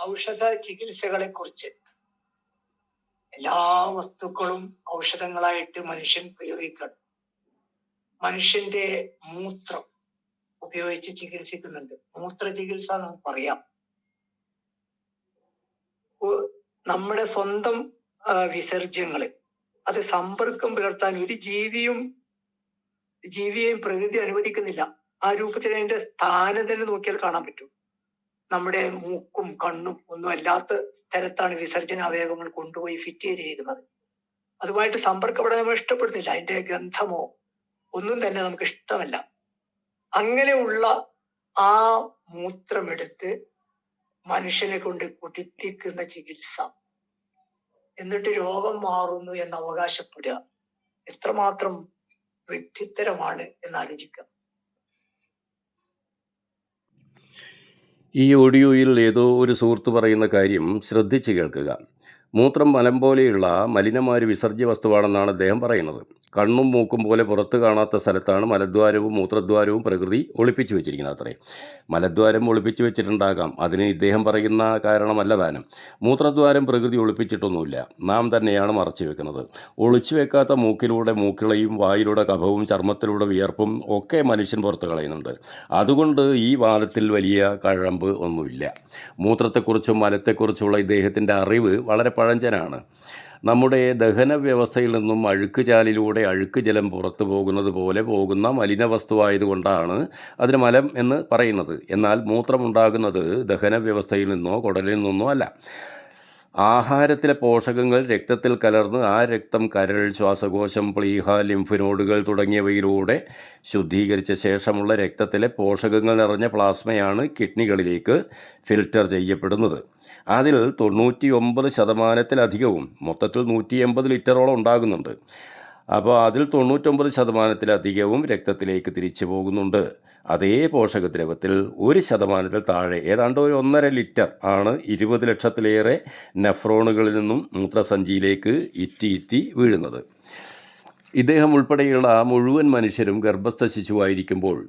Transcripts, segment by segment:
ഔഷധ ചികിത്സകളെ കുറിച്ച് എല്ലാ വസ്തുക്കളും ഔഷധങ്ങളായിട്ട് മനുഷ്യൻ ഉപയോഗിക്കണം. മനുഷ്യന്റെ മൂത്രം ഉപയോഗിച്ച് ചികിത്സിക്കുന്നുണ്ട്. മൂത്ര ചികിത്സ നമുക്ക് പറയാം. നമ്മുടെ സ്വന്തം വിസർജ്യങ്ങൾ അത് സമ്പർക്കം പുലർത്താൻ ഒരു ജീവിയും ജീവിയെയും പ്രകൃതി അനുവദിക്കുന്നില്ല. ആ രൂപത്തിൽ അതിന്റെ സ്ഥാനം തന്നെ നോക്കിയാൽ കാണാൻ പറ്റും. നമ്മുടെ മൂക്കും കണ്ണും ഒന്നും അല്ലാത്ത സ്ഥലത്താണ് വിസർജന അവയവങ്ങൾ കൊണ്ടുപോയി ഫിറ്റ് ചെയ്തിരിക്കുന്നത്. അതുമായിട്ട് സമ്പർക്കപ്പെടാൻ നമ്മൾ ഇഷ്ടപ്പെടുന്നില്ല. അതിന്റെ ഗന്ധമോ ഒന്നും തന്നെ നമുക്ക് ഇഷ്ടമല്ല. അങ്ങനെയുള്ള ആ മൂത്രമെടുത്ത് മനുഷ്യനെ കൊണ്ട് കുടിപ്പിക്കുന്ന ചികിത്സ. എന്നിട്ട് രോഗം മാറുന്നു എന്ന് അവകാശപ്പെടുക. എത്രമാത്രം വിഡ്ഢിത്തരമാണ് എന്ന് ആലോചിക്കുക. ഈ ഓഡിയോയിൽ ഏതോ ഒരു സുഹൃത്ത് പറയുന്ന കാര്യം ശ്രദ്ധിച്ച് കേൾക്കുക. മൂത്രം മലം പോലെയുള്ള മലിനമായൊരു വിസർജ്യ വസ്തുവാണെന്നാണ് അദ്ദേഹം പറയുന്നത്. കണ്ണും മൂക്കും പോലെ പുറത്ത് കാണാത്ത സ്ഥലത്താണ് മലദ്വാരവും മൂത്രദ്വാരവും പ്രകൃതി ഒളിപ്പിച്ചു വെച്ചിരിക്കുന്നത് അത്രേ. മലദ്വാരം ഒളിപ്പിച്ചു വെച്ചിട്ടുണ്ടാകാം. അതിന് ഇദ്ദേഹം പറയുന്ന കാരണമല്ല താനും. മൂത്രദ്വാരം പ്രകൃതി ഒളിപ്പിച്ചിട്ടൊന്നുമില്ല. നാം തന്നെയാണ് മറച്ചു വെക്കുന്നത്. ഒളിച്ചു വെക്കാത്ത മൂക്കിലൂടെ മൂക്കിളയും വായിലൂടെ കഫവും ചർമ്മത്തിലൂടെ വിയർപ്പും ഒക്കെ മനുഷ്യൻ പുറത്ത് കളയുന്നുണ്ട്. അതുകൊണ്ട് ഈ വാദത്തിൽ വലിയ കഴമ്പ് ഒന്നുമില്ല. മൂത്രത്തെക്കുറിച്ചും മലത്തെക്കുറിച്ചുമുള്ള ഇദ്ദേഹത്തിന്റെ അറിവ് വളരെ പഴഞ്ചനാണ്. നമ്മുടെ ദഹന വ്യവസ്ഥയിൽ നിന്നും അഴുക്ക് ചാലിലൂടെ അഴുക്ക് ജലം പുറത്തു പോകുന്നത് പോലെ പോകുന്ന മലിന വസ്തുവായതുകൊണ്ടാണ് അതിന് മലം എന്ന് പറയുന്നത്. എന്നാൽ മൂത്രമുണ്ടാകുന്നത് ദഹന വ്യവസ്ഥയിൽ നിന്നോ കുടലിൽ നിന്നോ അല്ല. ആഹാരത്തിലെ പോഷകങ്ങൾ രക്തത്തിൽ കലർന്ന് ആ രക്തം കരൾ ശ്വാസകോശം പ്ലീഹ ലിംഫ് നോഡുകൾ തുടങ്ങിയവയിലൂടെ ശുദ്ധീകരിച്ച ശേഷമുള്ള രക്തത്തിലെ പോഷകങ്ങൾ നിറഞ്ഞ പ്ലാസ്മയാണ് കിഡ്നികളിലേക്ക് ഫിൽറ്റർ ചെയ്യപ്പെടുന്നത്. അതിൽ തൊണ്ണൂറ്റി ഒമ്പത് ശതമാനത്തിലധികവും മൊത്തത്തിൽ നൂറ്റി എൺപത് ലിറ്ററോളം ഉണ്ടാകുന്നുണ്ട്. അപ്പോൾ അതിൽ തൊണ്ണൂറ്റൊമ്പത് ശതമാനത്തിലധികവും രക്തത്തിലേക്ക് തിരിച്ചു പോകുന്നുണ്ട്. അതേ പോഷകദ്രവത്തിൽ ഒരു ശതമാനത്തിൽ താഴെ ഏതാണ്ട് ഒരു ഒന്നര ലിറ്റർ ആണ് ഇരുപത് ലക്ഷത്തിലേറെ നെഫ്രോണുകളിൽ നിന്നും മൂത്രസഞ്ചിയിലേക്ക് ഇറ്റി ഇറ്റി വീഴുന്നത്. ഇദ്ദേഹം ഉൾപ്പെടെയുള്ള മുഴുവൻ മനുഷ്യരും ഗർഭസ്ഥ ശിശുവായിരിക്കുമ്പോൾ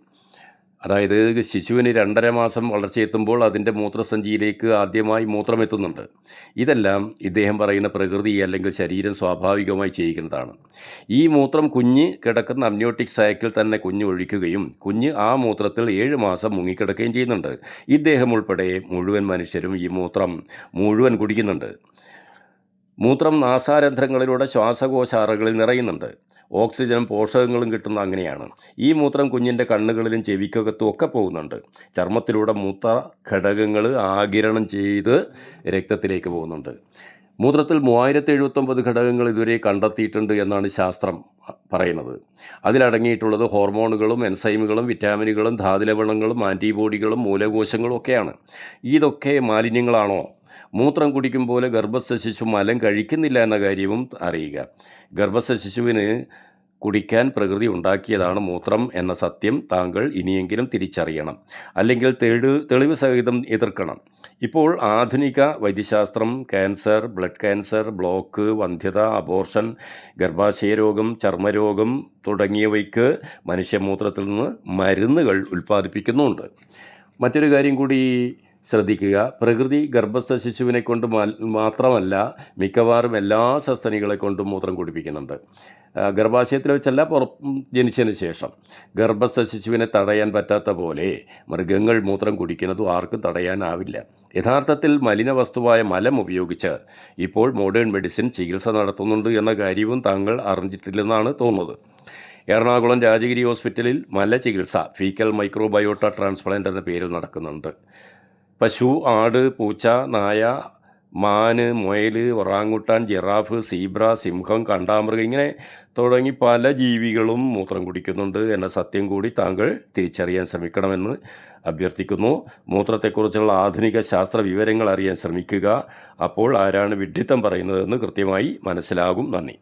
അതായത് ശിശുവിന് രണ്ടര മാസം വളർച്ചയെത്തുമ്പോൾ അതിന്റെ മൂത്രസഞ്ചിയിലേക്ക് ആദ്യമായി മൂത്രമെത്തുന്നുണ്ട്. ഇതെല്ലാം ഇദ്ദേഹം പറയുന്ന പ്രകൃതി അല്ലെങ്കിൽ ശരീരം സ്വാഭാവികമായി ചെയ്യിക്കുന്നതാണ്. ഈ മൂത്രം കുഞ്ഞ് കിടക്കുന്ന അമ്നിയോട്ടിക് സൈക്കിൾ തന്നെ കുഞ്ഞ് ഒഴിക്കുകയും കുഞ്ഞ് ആ മൂത്രത്തിൽ ഏഴ് മാസം മുങ്ങിക്കിടക്കുകയും ചെയ്യുന്നുണ്ട്. ഇദ്ദേഹം ഉൾപ്പെടെ മുഴുവൻ മനുഷ്യരും ഈ മൂത്രം മുഴുവൻ കുടിക്കുന്നുണ്ട്. മൂത്രം നാസാരന്ധ്രങ്ങളിലൂടെ ശ്വാസകോശാറകളിൽ നിറയുന്നുണ്ട്. ഓക്സിജനും പോഷകങ്ങളും കിട്ടുന്ന അങ്ങനെയാണ്. ഈ മൂത്രം കുഞ്ഞിന്റെ കണ്ണുകളിലും ചെവിക്കകത്തും ഒക്കെ പോകുന്നുണ്ട്. ചർമ്മത്തിലൂടെ മൂത്ര ഘടകങ്ങൾ ആകിരണം ചെയ്ത് രക്തത്തിലേക്ക് പോകുന്നുണ്ട്. മൂത്രത്തിൽ മൂവായിരത്തി എഴുപത്തൊമ്പത് ഘടകങ്ങൾ ഇതുവരെ കണ്ടെത്തിയിട്ടുണ്ട് എന്നാണ് ശാസ്ത്രം പറയുന്നത്. അതിലടങ്ങിയിട്ടുള്ളത് ഹോർമോണുകളും എൻസൈമുകളും വിറ്റാമിനുകളും ധാതുലവണങ്ങളും ആന്റിബോഡികളും മൂലകോശങ്ങളും ഒക്കെയാണ്. ഇതൊക്കെ മാലിന്യങ്ങളാണോ? മൂത്രം കുടിക്കും പോലെ ഗർഭസ്ഥ ശിശു മലം കഴിക്കുന്നില്ല എന്ന കാര്യവും അറിയുക. ഗർഭസ്ഥ ശിശുവിന് കുടിക്കാൻ പ്രകൃതി ഉണ്ടാക്കിയതാണ് മൂത്രം എന്ന സത്യം താങ്കൾ ഇനിയെങ്കിലും തിരിച്ചറിയണം. അല്ലെങ്കിൽ തെളി തെളിവ് സഹിതം എതിർക്കണം. ഇപ്പോൾ ആധുനിക വൈദ്യശാസ്ത്രം ക്യാൻസർ ബ്ലഡ് ക്യാൻസർ ബ്ലോക്ക് വന്ധ്യത അബോർഷൻ ഗർഭാശയ രോഗം ചർമ്മരോഗം തുടങ്ങിയവയ്ക്ക് മനുഷ്യമൂത്രത്തിൽ നിന്ന് മരുന്നുകൾ ഉൽപ്പാദിപ്പിക്കുന്നുണ്ട്. മറ്റൊരു കാര്യം കൂടി ശ്രദ്ധിക്കുക. പ്രകൃതി ഗർഭസ്ഥ ശിശുവിനെ കൊണ്ട് മാത്രമല്ല മിക്കവാറും എല്ലാ സസ്തനികളെ കൊണ്ടും മൂത്രം കുടിപ്പിക്കുന്നുണ്ട്. ഗർഭാശയത്തിൽ വെച്ചല്ല പുറ ജനിച്ചതിന് ശേഷം. ഗർഭസ്ഥ ശിശുവിനെ തടയാൻ പറ്റാത്ത പോലെ മൃഗങ്ങൾ മൂത്രം കുടിക്കുന്നതും ആർക്കും തടയാനാവില്ല. യഥാർത്ഥത്തിൽ മലിന വസ്തുവായ മലം ഉപയോഗിച്ച് ഇപ്പോൾ മോഡേൺ മെഡിസിൻ ചികിത്സ നടത്തുന്നുണ്ട് എന്ന കാര്യവും താങ്കൾ അറിഞ്ഞിട്ടില്ലെന്നാണ് തോന്നുന്നത്. എറണാകുളം രാജഗിരി ഹോസ്പിറ്റലിൽ മല ചികിത്സ ഫീക്കൽ മൈക്രോബയോട്ട ട്രാൻസ്പ്ലാന്റ് എന്ന പേരിൽ നടക്കുന്നുണ്ട്. പശു ആട് പൂച്ച നായ മാന് മുയൽ ഒറാങ്ങുട്ടാൻ ജിറാഫ് സീബ്ര സിംഹം കണ്ടാമൃഗം ഇങ്ങനെ തുടങ്ങി പല ജീവികളും മൂത്രം കുടിക്കുന്നുണ്ട് എന്ന സത്യം കൂടി താങ്കൾ തിരിച്ചറിയാൻ ശ്രമിക്കണമെന്ന് അഭ്യർത്ഥിക്കുന്നു. മൂത്രത്തെക്കുറിച്ചുള്ള ആധുനിക ശാസ്ത്ര വിവരങ്ങൾ അറിയാൻ ശ്രമിക്കുക. അപ്പോൾ ആരാണ് വിഡ്ഢിത്തം പറയുന്നതെന്ന് കൃത്യമായി മനസ്സിലാകും. നന്ദി.